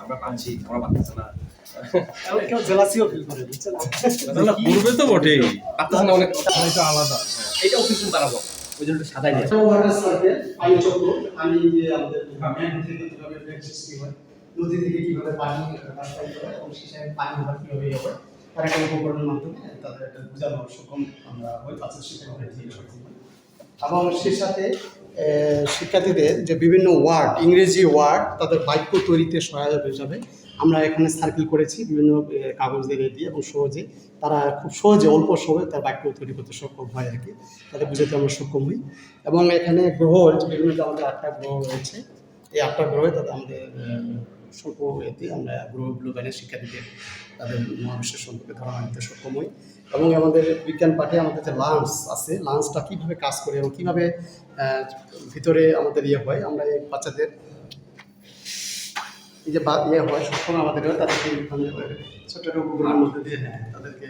আমরা পাচ্ছি ওরা পাচ্ছে না। কেউ জেলাসিও ফিল করে বুঝছেন না? পূর্বে তো বটেই। পাচ্ছে না অনেক। এটা আলাদা। ওই জন্য চক্র যে আমাদের ম্যান থেকে কীভাবে ব্রেক সৃষ্টি হয় নদী থেকে কীভাবে পানি রাস্তায় এবং শেষে পানি ওভার কীভাবে ইয়ে তার একটা উপকরণের মাধ্যমে তাদের একটা বোঝানো সক্ষম আমরা শিক্ষা সক্ষম হই এবং সেই সাথে শিক্ষার্থীদের যে বিভিন্ন ওয়ার্ড, ইংরেজি ওয়ার্ড, তাদের বাক্য তৈরিতে সহায়ক হিসাবে আমরা এখানে সার্কেল করেছি বিভিন্ন কাগজ দিয়ে দিয়ে, এবং সহজে তারা খুব সহজে, অল্প সময়ে তার বাক্য তৈরি করতে সক্ষম হয় আর কি। তাদের বুঝাতে আমরা সক্ষম হই। এবং এখানে গ্রহ বিভিন্ন আমাদের আটটা গ্রহ রয়েছে। এই আটটা গ্রহে তাদের আমাদের স্বল্প এতে আমরা গ্রহগুলো বাইরে শিক্ষার্থীদের তাদের মহাবিশ্বের সম্পর্কে ধারণা দিতে সক্ষম হই। এবং আমাদের বিজ্ঞান পাঠে আমাদের যে লাঞ্চ আছে লাঞ্চটা কীভাবে কাজ করে এবং কীভাবে ভিতরে আমাদের ইয়ে হয়, আমরা এই বাচ্চাদের এই যে ইয়ে হয় সবসময় আমাদের তাদেরকে মানে ছোট রোগগুলোর মধ্যে দিয়ে হ্যাঁ তাদেরকে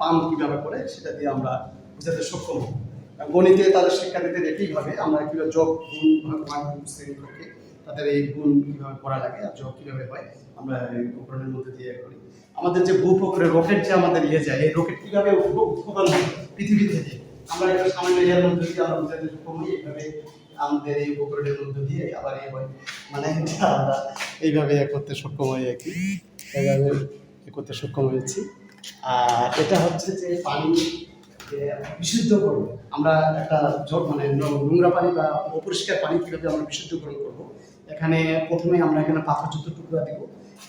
পাম্প কীভাবে করে সেটা দিয়ে আমরা বোঝাতে সক্ষম হই। গণিতে তাদের শিক্ষার্থীদের একইভাবে আমরা কীভাবে যোগ গুণ, ভাগ তাদের এই গুণ কীভাবে করা লাগে আর যোগ কীভাবে হয়, আমরা এই উপকরণের মধ্যে দিয়ে করি। আমাদের যে ভূপকরের রকেট যে আমাদের ইয়ে যায়, এই রকেট কীভাবে হয় পৃথিবী থেকে? আমরা একটা সামান্য ইয়ার মধ্যে দিয়ে আমরা বোঝাতে সক্ষম এইভাবে আমাদের এই উপকরণের মধ্যে দিয়ে আবার এই হয়। মানে আমরা এইভাবে করতে সক্ষম হই আর কি। এইভাবে করতে সক্ষম হয়েছি। আর এটা হচ্ছে যে পানি বিশুদ্ধ করব। আমরা একটা জল মানে নোংরা পানি বা অপরিষ্কার পানি কীভাবে আমরা বিশুদ্ধকরণ করব এখানে প্রথমে আমরা এখানে পাথর পাথরযুক্ত টুকরা দিব।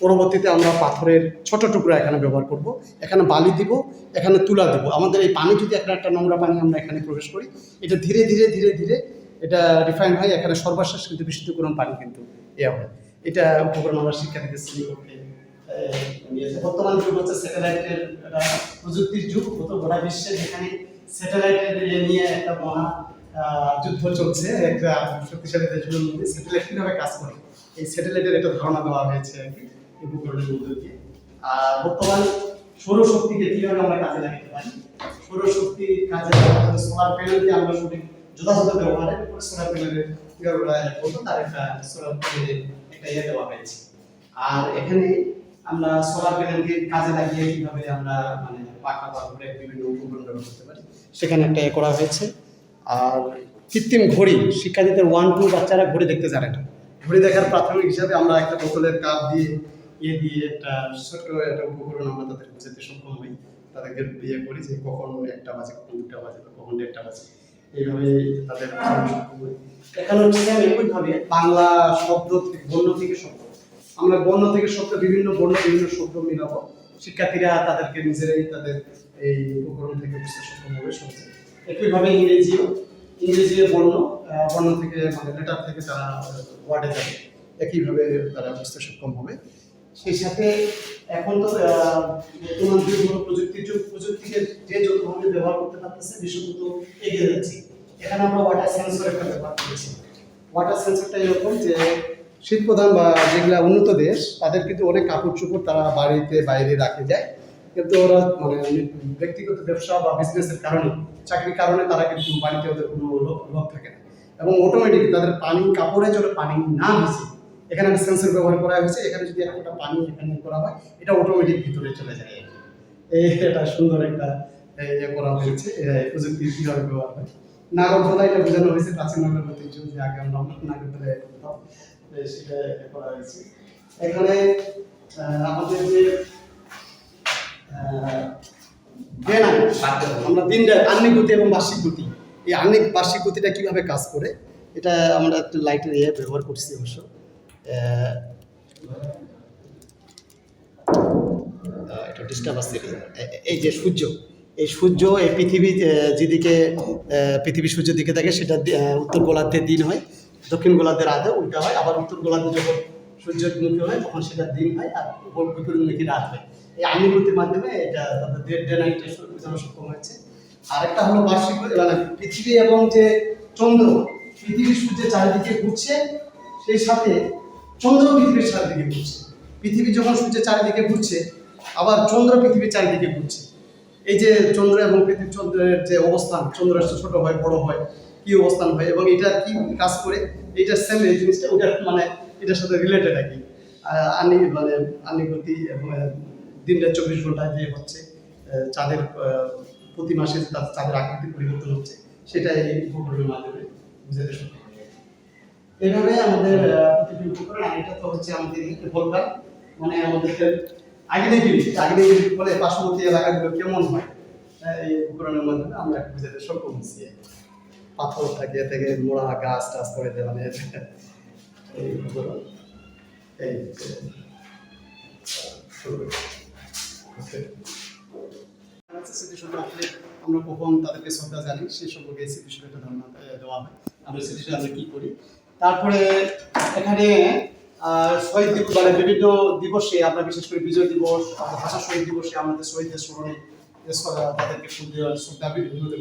পরবর্তীতে আমরা পাথরের ছোট টুকরা এখানে ব্যবহার করব। এখানে বালি দিব এখানে তুলা দেবো। আমাদের এই পানি যদি একটা একটা নোংরা পানি আমরা এখানে প্রবেশ করি এটা ধীরে ধীরে ধীরে ধীরে এটা রিফাইন হয় এখানে সর্বশেষ কিন্তু বিশুদ্ধকরণ পানি কিন্তু ইয়ে হয়। এটা উপকরণ আমরা শ্রেণীকক্ষে আহ, নিয়েছে। বর্তমান যুগ হচ্ছে স্যাটেলাইটের একটা প্রযুক্তির যুগ। গত গোটা বিশ্বে যেখানে স্যাটেলাইটের নিয়ে একটা মহা যুদ্ধ চলছে, একটা শক্তিশালী দেশগুলোর মধ্যে স্যাটেলাইট কীভাবে কাজ করে। এই স্যাটেলাইটের একটা ধারণা দেওয়া হয়েছে আর কি, এই উপকরণের মধ্যে দিয়ে। আর বর্তমান সৌরশক্তিকে কীভাবে আমরা কাজে লাগাতে পারি? সৌরশক্তি কাজে লাগাতে সোলার প্যানেলকে আমরা সঠিক যথাযথ ব্যবহারে সোলার প্যানেলের কীভাবে করব, তার একটা সোলার প্যানেলের একটা ইয়ে দেওয়া হয়েছে। আর এখানে আমরা সোলার প্যানেলকে কাজে লাগিয়ে কীভাবে আমরা মানে পাখা বা বিভিন্ন উপকরণ ব্যবহার করতে পারি, সেখানে একটা এ করা হয়েছে। আর কৃত্রিম ঘড়ি। শিক্ষার্থীদের ওয়ান টু বাচ্চারা ঘড়ি দেখতে জানে না। ঘড়ি দেখার প্রাথমিক হিসাবে আমরা একটা বোতলের কাপ দিয়ে ইয়ে দিয়ে একটা ছোট্ট একটা উপকরণ আমরা তাদের বুঝাতে সক্ষম হই। তাদেরকে ইয়ে করি যে কখন একটা বাজে, কখন দুটা বাজে কখন দেড়টা বাজে। এইভাবে তাদের এখানে হচ্ছে একইভাবে বাংলা শব্দ বর্ণ থেকে শব্দ। আমরা বর্ণ থেকে শব্দ, বিভিন্ন বর্ণ বিভিন্ন শব্দ মিলাবো। শিক্ষার্থীরা তাদেরকে নিজেরাই তাদের এই উপকরণ থেকে বুঝতে সক্ষম হবে সহজে। একইভাবে ইংরেজিও ইংরেজি বর্ণ বর্ণ থেকে মানে লেটার থেকে তারা ওয়ার্ডে যাবে। একইভাবে তারা বুঝতে সক্ষম হবে। সেই সাথে এখন তো বর্তমান যুগ হলো প্রযুক্তির যুগ প্রযুক্তিকে যে যতভাবে ব্যবহার করতে পারতেছে বিশ্ব তত এগিয়ে যাচ্ছে। এখানে আমরা ওয়াটার সেন্সর একটা ব্যবহার করেছি। ওয়াটার সেন্সরটা এরকম যে শীত প্রধান বা যেগুলা উন্নত দেশ, তাদের কিন্তু অনেক কাপড় চোপড় তারা বাড়িতে বাইরে রাখে যায়। কিন্তু ওরা মানে ব্যক্তিগত ব্যবসা বা বিজনেসের কারণে, চাকরির কারণে তারা কিন্তু বাড়িতে ওদের কোনো লোক থাকে না। এবং অটোমেটিক তাদের পানি কাপড়ে যেন পানি না মিশে এখানে একটা সেন্সর ব্যবহার করা হয়েছে, এখানে যদি একটা পানি এখানে করা হয়, এটা অটোমেটিক ভিতরে চলে যায়। এই এটা সুন্দর একটা ইয়ে করা হয়েছে প্রযুক্তি কীভাবে ব্যবহার হয়। নাগরদোলা এটা বোঝানো হয়েছে, প্রাচীন বাংলার ঐতিহ্য যে আগে আমরা নাগরদোলা করতাম এই সেটা করা হয়েছে। এখানে আমাদের যে জ্ঞান আমরা দিন আন্নিক গতি এবং বার্ষিক গতি এই আন্নিক বার্ষিক গতিটা কীভাবে কাজ করে, এটা আমরা একটু লাইটের ইয়ে ব্যবহার করছি অবশ্য। এটা ডিস্টার্ব আসছে এই যে সূর্য, এই সূর্য, এই পৃথিবী যেদিকে পৃথিবী সূর্যের দিকে থাকে, সেটা উত্তর গোলার্ধে দিন হয়, দক্ষিণ গোলার্ধের রাতে উল্টা হয়, আবার উত্তর গোলার্ধে যখন সূর্যমুখী হয়, তখন সেটা দিন হয় আর বিপরীতমুখী রাত হয়। এই আনুগতির মাধ্যমে এটা তাদের ডে নাইট বোঝানো সক্ষম হয়েছে। আরেকটা হলো বার্ষিক মানে পৃথিবী এবং যে চন্দ্র পৃথিবী সূর্যের চারিদিকে ঘুরছে, সেই সাথে চন্দ্র পৃথিবীর চারিদিকে ঘুরছে। পৃথিবী যখন সূর্যের চারিদিকে ঘুরছে, আবার চন্দ্র পৃথিবীর চারিদিকে ঘুরছে। এই যে চন্দ্র এবং পৃথিবী চন্দ্রের যে অবস্থান, চন্দ্র ছোট হয়, বড় হয়, কি অবস্থান হয় এবং এটা কি কাজ করে এটা সেম এই জিনিসটা, ওটা মানে এটার সাথে রিলেটেড আর কি। আনি মানে আনিগতি আহ, দিনটা চব্বিশ ঘণ্টা যে হচ্ছে চাঁদের প্রতি মাসে তার চাঁদের আকৃতি পরিবর্তন হচ্ছে সেটা এই উপগ্রহের মাধ্যমে বুঝাতে সক্ষম। এইভাবে আমাদের প্রতিটি উপকরণ আর এটা তো হচ্ছে আমাদের ভোলকার মানে আমাদের আগ্নেয়গিরি আগ্নেয়গিরির ফলে পার্শ্ববর্তী এলাকাগুলো কেমন হয় এই উপকরণের মাধ্যমে আমরা বুঝাতে সক্ষম হচ্ছি পাথর থাকে থেকে মোড়া গাছ টাছ করে মানে এই এই স্মৃতিসৌধ আসলে আমরা কখন তাদেরকে শ্রদ্ধা জানি সেই সম্পর্কে স্মৃতিসৌধটা ধারণা দেওয়া হয়। আমরা স্মৃতিসৌধ আমরা কি করি? তারপরে এখানে শহীদ দিবস মানে বিভিন্ন দিবসে আমরা বিশেষ করে বিজয় দিবস ভাষা শহীদ দিবসে আমাদের শহীদদের স্মরণে তাদেরকে শ্রদ্ধা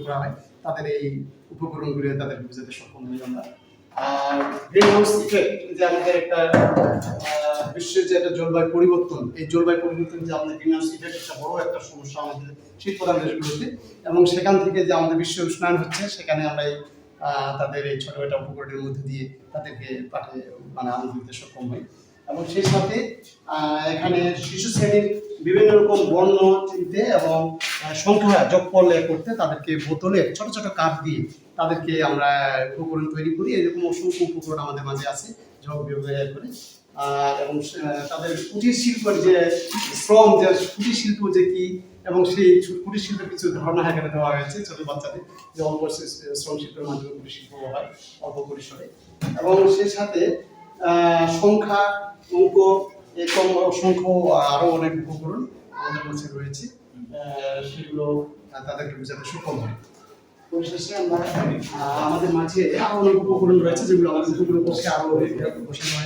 করা হয়। তাদের এই উপকরণগুলো তাদেরকে বুঝাতে সক্ষম হই আমরা। যে আমাদের একটা বিশ্বের যে একটা জলবায়ু পরিবর্তন, এই জলবায়ু পরিবর্তন যে আমাদের একটা বড় একটা সমস্যা আমাদের শীত এবং সেখান থেকে যে আমাদের বিশ্ব উষ্ণায়ন হচ্ছে, সেখানে আমরা এই তাদের এই ছোট একটা উপকরণের মধ্যে দিয়ে তাদেরকে পাঠে মানে আনন্দ দিতে সক্ষম হই। এবং সেই সাথে এখানে শিশু শ্রেণির বিভিন্ন রকম বর্ণ চিনতে এবং সংখ্যা যোগফল এ করতে তাদেরকে বোতলে ছোট ছোট কাপ দিয়ে তাদেরকে আমরা উপকরণ তৈরি করি। এরকম অসংখ্য উপকরণ আমাদের মাঝে আছে, যোগ এ করে। আর এবং তাদের কুটির শিল্পের যে শ্রম, যে কুটির শিল্প যে কি এবং সেই কুটির শিল্পের কিছু ধারণা এখানে দেওয়া হয়েছে ছোট বাচ্চাদের, যে অল্প শ্রম শিল্পের মাধ্যমে কুটির শিল্প হয় অল্প পরিসরে। এবং সেই সাথে সংখ্যা, অঙ্ক, এরকম অসংখ্য আরও অনেক উপকরণ আমাদের কাছে রয়েছে। সেগুলো তাদেরকে বোঝাতে সক্ষম হয়। আমাদের মাঝে আরও অনেক উপকরণ রয়েছে যেগুলো আমাদের উপকরণ করছে আরও বসানো হয়